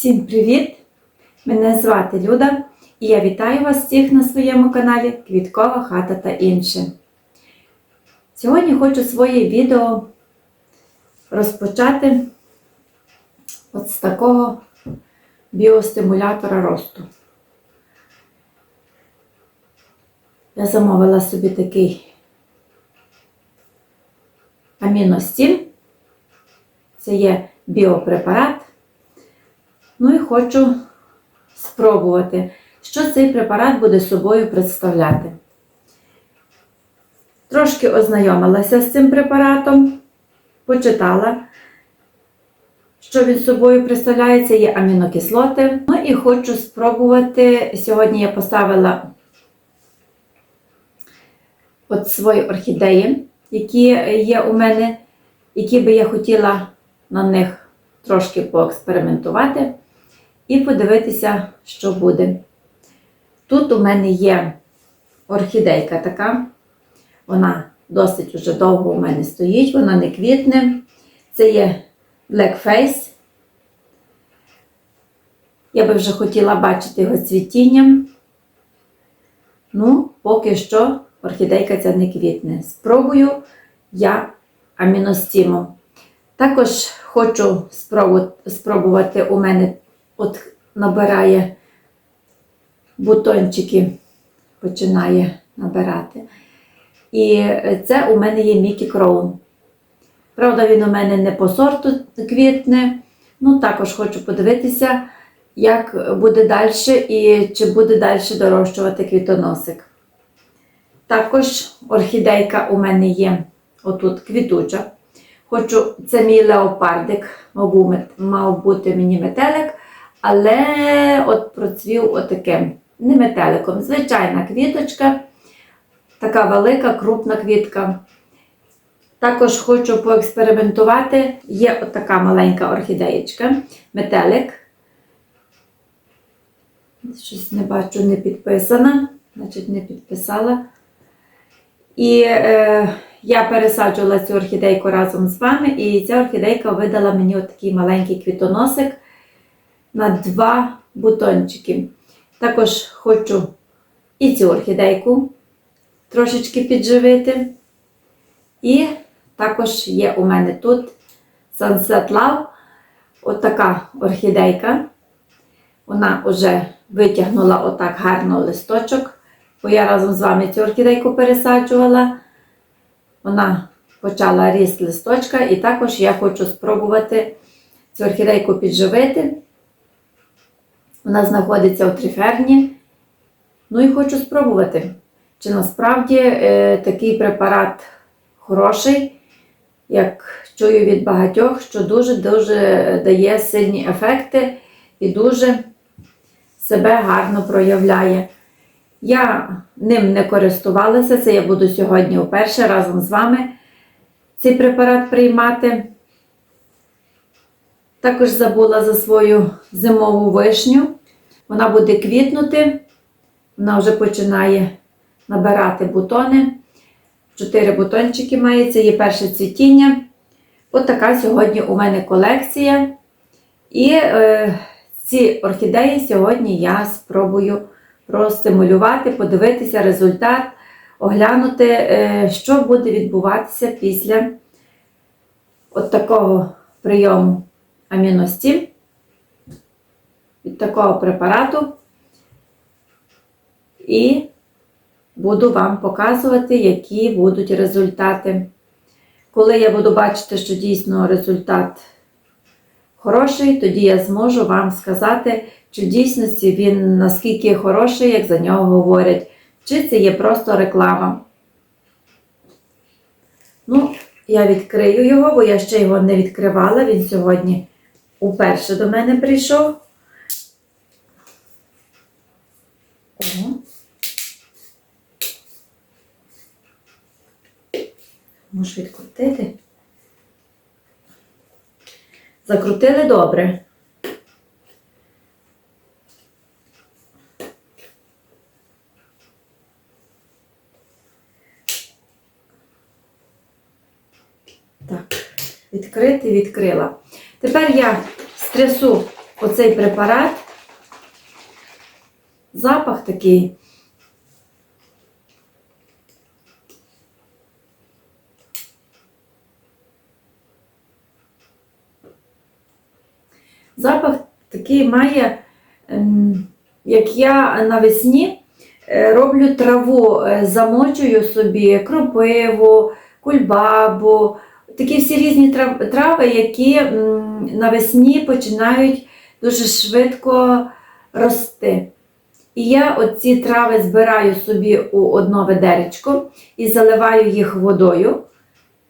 Всім привіт! Мене звати Люда і я вітаю вас всіх на своєму каналі Квіткова хата та інше. Сьогодні хочу своє відео розпочати от з такого біостимулятора росту. Я замовила собі такий аміностін. Це є біопрепарат. Ну і хочу спробувати, що цей препарат буде собою представляти. Трошки ознайомилася з цим препаратом, почитала, що він собою представляє, це є амінокислоти. Ну і хочу спробувати. Сьогодні я поставила от свої орхідеї, які є у мене, які би я хотіла на них трошки поекспериментувати і подивитися, що буде. Тут у мене є орхідейка така, вона досить уже довго у мене стоїть, вона не квітне. Це є Black Face. Я би вже хотіла бачити його цвітінням. Ну, поки що орхідейка ця не квітне. Спробую я аміностіму. Також хочу спробувати у мене от набирає бутончики, починає набирати. І це у мене є Мікі Кроун. Правда, він у мене не по сорту квітне. Ну, також хочу подивитися, як буде далі і чи буде далі дорощувати квітоносик. Також орхідейка у мене є отут квітуча. Хочу, це мій леопардик, мав бути мені метелик, але от процвів отаким, не метеликом. Звичайна квіточка, така велика, крупна квітка. Також хочу поекспериментувати. Є отака маленька орхідеєчка, метелик. Щось не бачу, не підписана, значить, не підписала. І е, я пересаджувала цю орхідейку разом з вами, і ця орхідейка видала мені такий маленький квітоносик на два бутончики. Також хочу і цю орхідейку трошечки підживити. І також є у мене тут Sunset Love, отака орхідейка. Вона вже витягнула отак гарно листочок, бо я разом з вами цю орхідейку пересаджувала. Вона почала ріст листочка, і також я хочу спробувати цю орхідейку підживити. Вона знаходиться у триферні. Ну і хочу спробувати, чи насправді е, такий препарат хороший, як чую від багатьох, що дуже-дуже дає сильні ефекти і дуже себе гарно проявляє. Я ним не користувалася, це я буду сьогодні вперше разом з вами цей препарат приймати. Також забула за свою зимову вишню. Вона буде квітнути, вона вже починає набирати бутони. Чотири бутончики має, це є перше цвітіння. От така сьогодні у мене колекція. І е, ці орхідеї сьогодні я спробую простимулювати, подивитися результат, оглянути, е, що буде відбуватися після от такого прийому аміностім, від такого препарату. І буду вам показувати, які будуть результати. Коли я буду бачити, що дійсно результат хороший, тоді я зможу вам сказати, чи в дійсності він наскільки хороший, як за нього говорять, чи це є просто реклама. Ну, я відкрию його, бо я ще його не відкривала. Він сьогодні уперше до мене прийшов. О. Можу відкрутити. Закрутили добре. Так, відкрити, відкрила. Тепер я стрясу оцей препарат. Запах такий. Запах такий має, ем, як я навесні е, роблю траву, е, замочую собі кропиву, кульбабу, такі всі різні трави, які навесні починають дуже швидко рости. І я оці трави збираю собі у одно ведеречко і заливаю їх водою.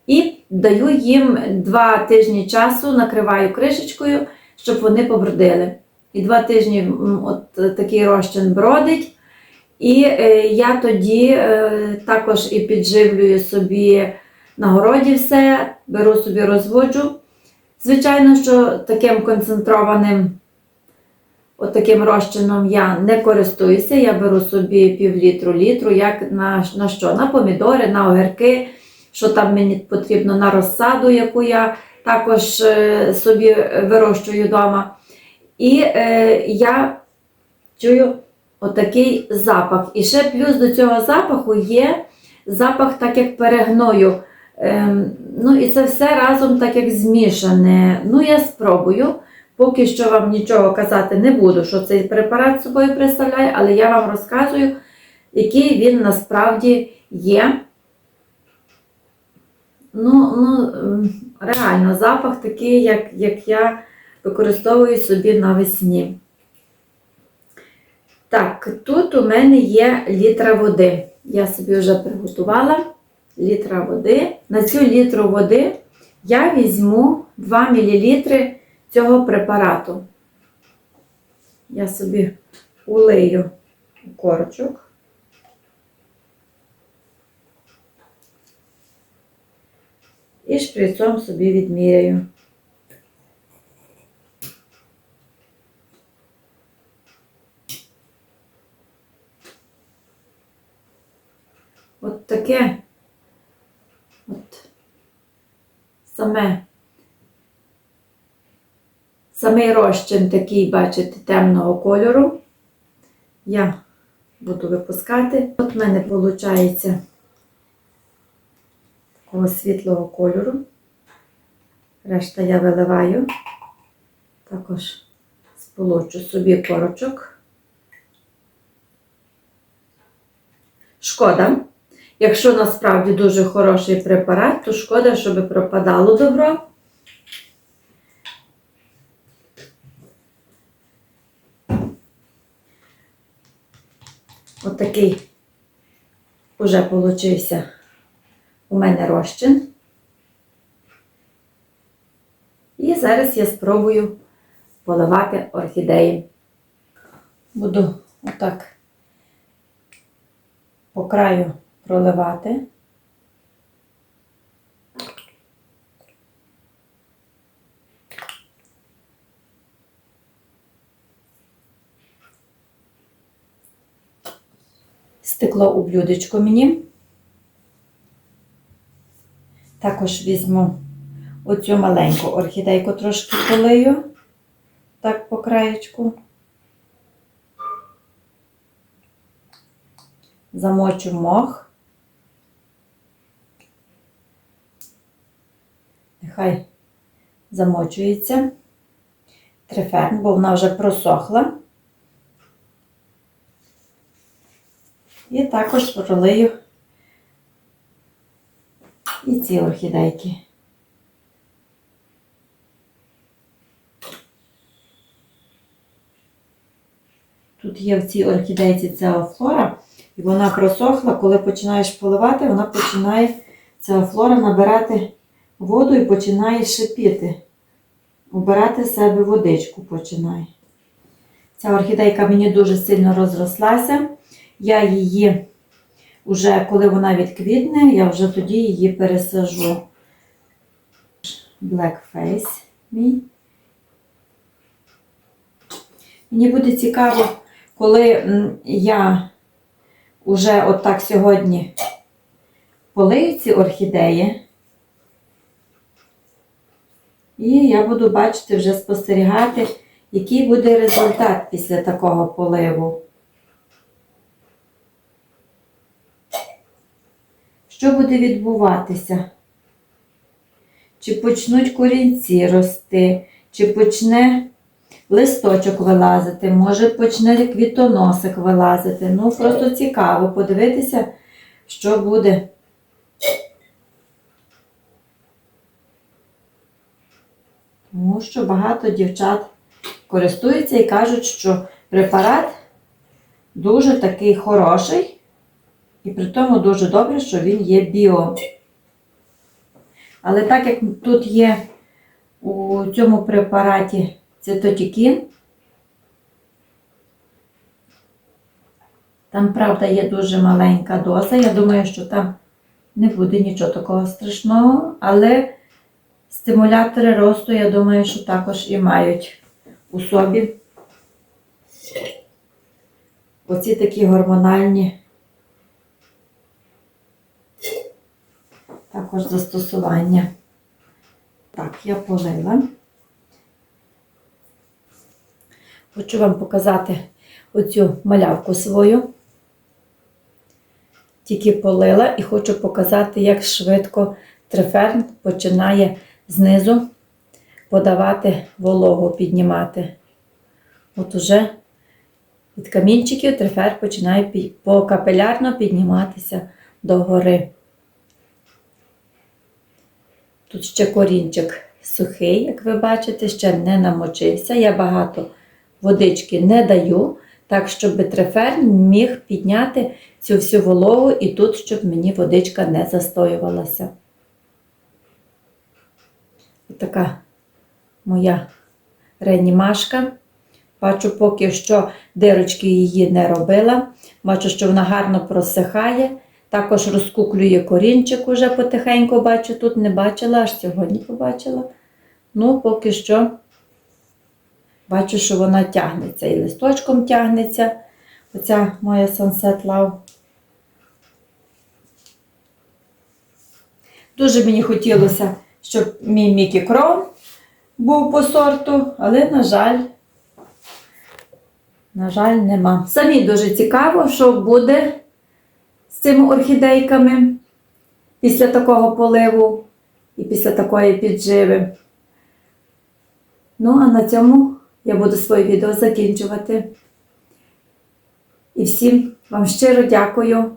І даю їм два тижні часу, накриваю кришечкою, щоб вони побродили. І два тижні от такий розчин бродить. І е, я тоді е, також і підживлюю собі на городі все, беру собі розводжу. Звичайно, що таким концентрованим от таким розчином я не користуюся. Я беру собі пів літру літру, як на, на що? На помідори, на огірки, що там мені потрібно на розсаду, яку я також е, собі вирощую вдома. І е, я чую отакий запах. І ще плюс до цього запаху є запах, так як перегною. Ем, ну і це все разом так як змішане. Ну, я спробую. Поки що вам нічого казати не буду, що цей препарат собою представляє, але я вам розказую, який він насправді є. Ну, ну, ем, реально, запах такий, як, як я використовую собі навесні. Так, тут у мене є літра води. Я собі вже приготувала літра води. На цю літру води я візьму 2 мл цього препарату. Я собі улию у корчок. І шприцом собі відміряю. От таке от саме самий розчин такий, бачите, темного кольору. Я буду випускати. От в мене виходить такого світлого кольору. Решта я виливаю. Також сполочу собі корочок. Шкода. Якщо насправді дуже хороший препарат, то шкода, щоб пропадало добро. Отакий уже получився у мене розчин. І зараз я спробую поливати орхідеї. Буду отак по краю проливати. Стекло у блюдечко мені. Також візьму оцю маленьку орхідейку трошки полию, так по краєчку. Замочу мох. Нехай замочується триферн, бо вона вже просохла. І також пролию і ці орхідейки. Тут є в цій орхідейці цеофлора, і вона просохла. Коли починаєш поливати, вона починає цеофлора набирати воду і починає шипіти. Убирати себе водичку починає. Ця орхідейка мені дуже сильно розрослася. Я її вже коли вона відквітне, я вже тоді її пересажу. Black Face мій. Мені буде цікаво, коли я вже отак сьогодні полию ці орхідеї. І я буду бачити, вже спостерігати, який буде результат після такого поливу. Що буде відбуватися? Чи почнуть корінці рости, чи почне листочок вилазити, може почне квітоносик вилазити. Ну, просто цікаво подивитися, що буде. Тому що багато дівчат користуються і кажуть, що препарат дуже такий хороший, і при тому дуже добре, що він є біо. Але так як тут є у цьому препараті цитотікін, там, правда, є дуже маленька доза. Я думаю, що там не буде нічого такого страшного, але стимулятори росту, я думаю, що також і мають у собі оці такі гормональні також застосування. Так, я полила. Хочу вам показати оцю малявку свою. Тільки полила і хочу показати, як швидко триферн починає знизу подавати вологу, піднімати. От уже від камінчиків трифер починає покапелярно підніматися догори. Тут ще корінчик сухий, як ви бачите, ще не намочився. Я багато водички не даю, так, щоб трифер міг підняти цю всю вологу і тут, щоб мені водичка не застоювалася. Така моя реанімашка. Бачу, поки що дирочки її не робила. Бачу, що вона гарно просихає. Також розкуклює корінчик уже потихеньку бачу. Тут не бачила, аж сьогодні побачила. Ну, поки що бачу, що вона тягнеться і листочком тягнеться. Оця моя Sunset Love. Дуже мені хотілося, щоб мій Мікі Крон був по сорту, але, на жаль, на жаль, нема. Самі дуже цікаво, що буде з цими орхідейками після такого поливу і після такої підживи. Ну, а на цьому я буду своє відео закінчувати. І всім вам щиро дякую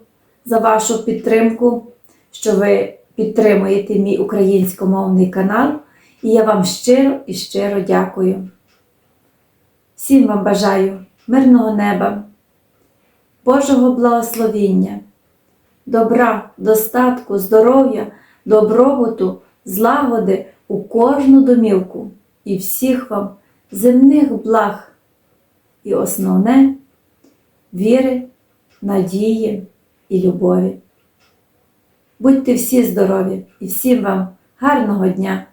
за вашу підтримку, що ви підтримуєте мій українськомовний канал. І я вам щиро і щиро дякую. Всім вам бажаю мирного неба, Божого благословіння, добра, достатку, здоров'я, добробуту, злагоди у кожну домівку і всіх вам земних благ. І основне віри, надії і любові. Будьте всі здорові і всім вам гарного дня!